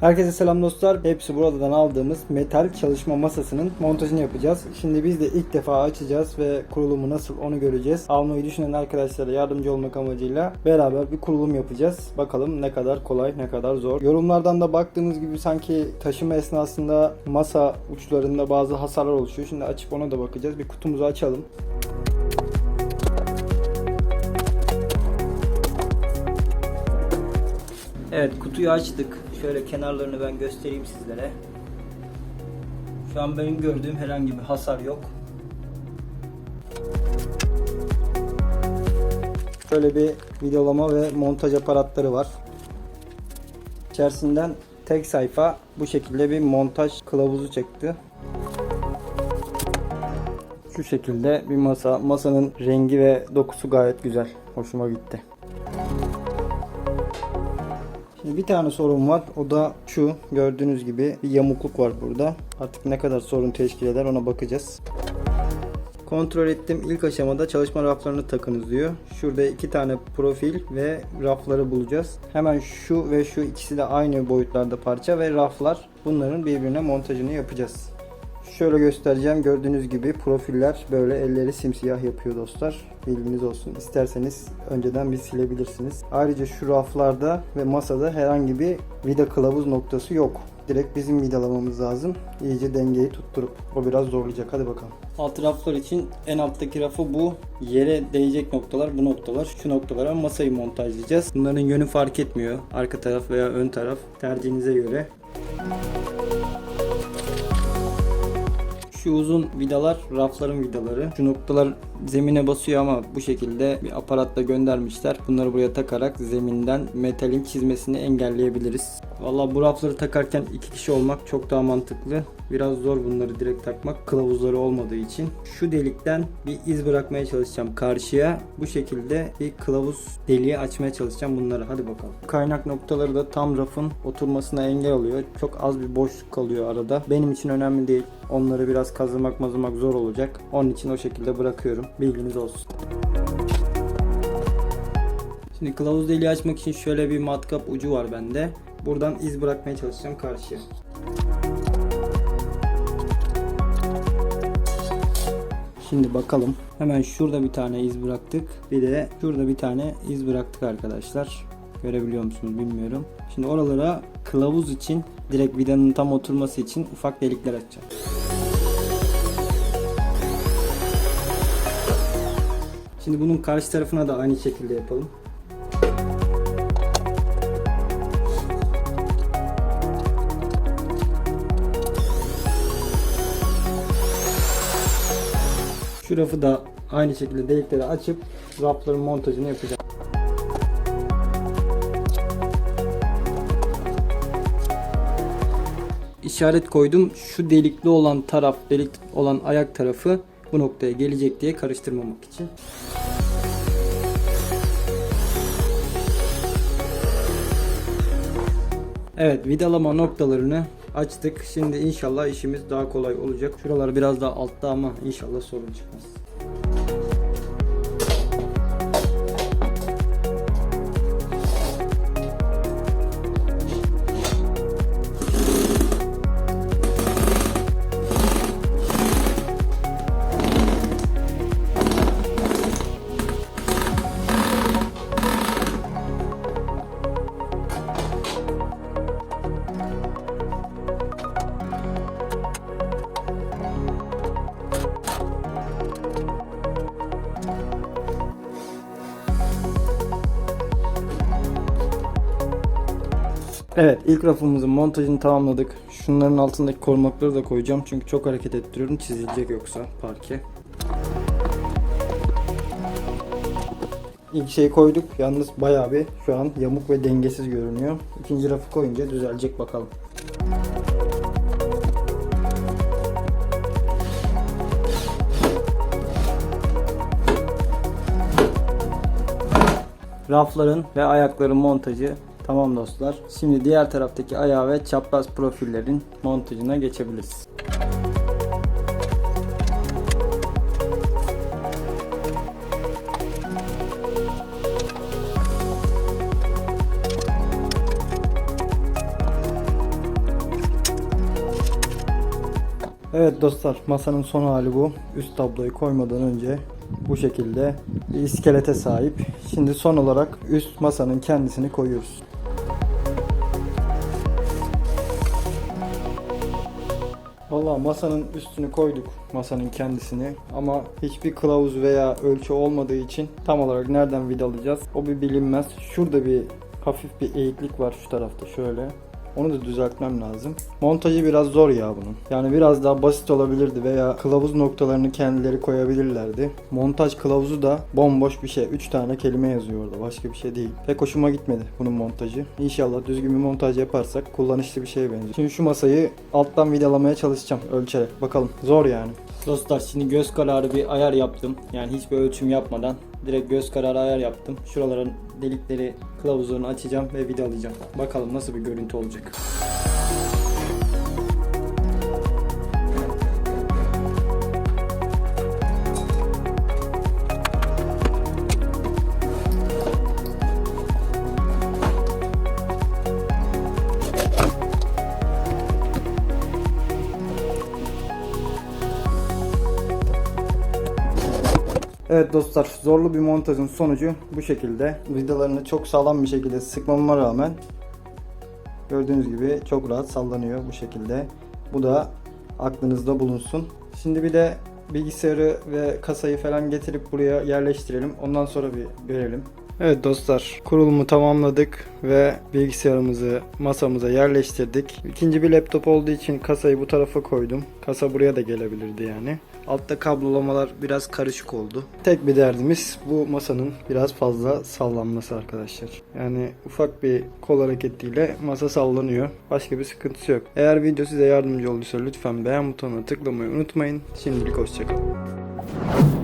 Herkese selam dostlar. Hepsi buradan aldığımız metal çalışma masasının montajını yapacağız. Şimdi biz de ilk defa açacağız ve kurulumu nasıl onu göreceğiz. Almayı düşünen arkadaşlara yardımcı olmak amacıyla beraber bir kurulum yapacağız. Bakalım ne kadar kolay ne kadar zor. Yorumlardan da baktığımız gibi sanki taşıma esnasında masa uçlarında bazı hasarlar oluşuyor. Şimdi açıp ona da bakacağız. Bir kutumuzu açalım. Evet kutuyu açtık. Şöyle kenarlarını ben göstereyim sizlere. Şu an benim gördüğüm herhangi bir hasar yok. Şöyle bir videolama ve montaj aparatları var. İçerisinden tek sayfa bu şekilde bir montaj kılavuzu çıktı. Şu şekilde bir masa. Masanın rengi ve dokusu gayet güzel. Hoşuma gitti. Bir tane sorun var. O da şu. Gördüğünüz gibi bir yamukluk var burada. Artık ne kadar sorun teşkil eder ona bakacağız. Kontrol ettim. İlk aşamada çalışma raflarını takınız diyor. Şurada iki tane profil ve rafları bulacağız. Hemen şu ve şu ikisi de aynı boyutlarda parça ve raflar. Bunların birbirine montajını yapacağız. Şöyle göstereceğim. Gördüğünüz gibi profiller böyle elleri simsiyah yapıyor dostlar. Bilginiz olsun. İsterseniz önceden bir silebilirsiniz. Ayrıca şu raflarda ve masada herhangi bir vida kılavuz noktası yok. Direkt bizim vidalamamız lazım. İyice dengeyi tutturup. O biraz zorlayacak. Hadi bakalım. Alt raflar için en alttaki rafı bu. Yere değecek noktalar bu noktalar. Şu noktalara masayı montajlayacağız. Bunların yönü fark etmiyor. Arka taraf veya ön taraf tercihinize göre. Şu uzun vidalar rafların vidaları. Şu noktalar zemine basıyor ama bu şekilde bir aparatla göndermişler. Bunları buraya takarak zeminden metalin çizmesini engelleyebiliriz. Valla bu rafları takarken iki kişi olmak çok daha mantıklı. Biraz zor bunları direkt takmak kılavuzları olmadığı için. Şu delikten bir iz bırakmaya çalışacağım karşıya. Bu şekilde bir kılavuz deliği açmaya çalışacağım bunları. Hadi bakalım. Kaynak noktaları da tam rafın oturmasına engel oluyor. Çok az bir boşluk kalıyor arada. Benim için önemli değil. Onları biraz kazımak mazımak zor olacak. Onun için o şekilde bırakıyorum. Bilginiz olsun. Şimdi kılavuz deliği açmak için şöyle bir matkap ucu var bende. Buradan iz bırakmaya çalışacağım karşıya. Şimdi bakalım. Hemen şurada bir tane iz bıraktık. Bir de şurada bir tane iz bıraktık arkadaşlar. Görebiliyor musunuz bilmiyorum. Şimdi oralara kılavuz için direkt vidanın tam oturması için ufak delikler açacağım. Şimdi bunun karşı tarafına da aynı şekilde yapalım. Şu rafı da aynı şekilde delikleri açıp rafların montajını yapacağım. İşaret koydum. Şu delikli olan taraf, delik olan ayak tarafı bu noktaya gelecek diye karıştırmamak için. Evet vidalama noktalarını açtık. Şimdi inşallah işimiz daha kolay olacak. Şuralar biraz daha altta ama inşallah sorun çıkmaz. Evet ilk rafımızın montajını tamamladık. Şunların altındaki korumakları da koyacağım. Çünkü çok hareket ettiriyorum. Çizilecek yoksa parke. İlk şeyi koyduk. Yalnız bayağı bir şu an yamuk ve dengesiz görünüyor. İkinci rafı koyunca düzelecek bakalım. Rafların ve ayakların montajı Tamam dostlar. Şimdi diğer taraftaki ayağı ve çapraz profillerin montajına geçebiliriz. Evet dostlar masanın son hali bu. Üst tabloyu koymadan önce bu şekilde bir iskelete sahip. Şimdi son olarak üst masanın kendisini koyuyoruz. Valla masanın üstünü koyduk masanın kendisini ama hiçbir kılavuz veya ölçü olmadığı için tam olarak nereden vidalayacağız o bir bilinmez. Şurada bir hafif bir eğiklik var şu tarafta şöyle. Onu da düzeltmem lazım. Montajı biraz zor ya bunun. Yani biraz daha basit olabilirdi veya kılavuz noktalarını kendileri koyabilirlerdi. Montaj kılavuzu da bomboş bir şey. 3 tane kelime yazıyor orada. Başka bir şey değil. Pek hoşuma gitmedi bunun montajı. İnşallah düzgün bir montaj yaparsak kullanışlı bir şeye benziyor. Şimdi şu masayı alttan vidalamaya çalışacağım ölçerek. Bakalım. Zor yani. Dostlar şimdi göz kararı bir ayar yaptım. Yani hiçbir ölçüm yapmadan direkt göz kararı ayar yaptım. Şuraların delikleri kılavuzlarını açacağım ve vidalayacağım. Bakalım nasıl bir görüntü olacak. Evet dostlar zorlu bir montajın sonucu bu şekilde. Vidalarını çok sağlam bir şekilde sıkmama rağmen gördüğünüz gibi çok rahat sallanıyor bu şekilde. Bu da aklınızda bulunsun. Şimdi bir de bilgisayarı ve kasayı falan getirip buraya yerleştirelim. Ondan sonra bir görelim. Evet dostlar kurulumu tamamladık ve bilgisayarımızı masamıza yerleştirdik. İkinci bir laptop olduğu için kasayı bu tarafa koydum. Kasa buraya da gelebilirdi yani. Altta kablolamalar biraz karışık oldu. Tek bir derdimiz bu masanın biraz fazla sallanması arkadaşlar. Yani ufak bir kol hareketiyle masa sallanıyor. Başka bir sıkıntısı yok. Eğer video size yardımcı olduysa lütfen beğen butonuna tıklamayı unutmayın. Şimdilik hoşçakalın.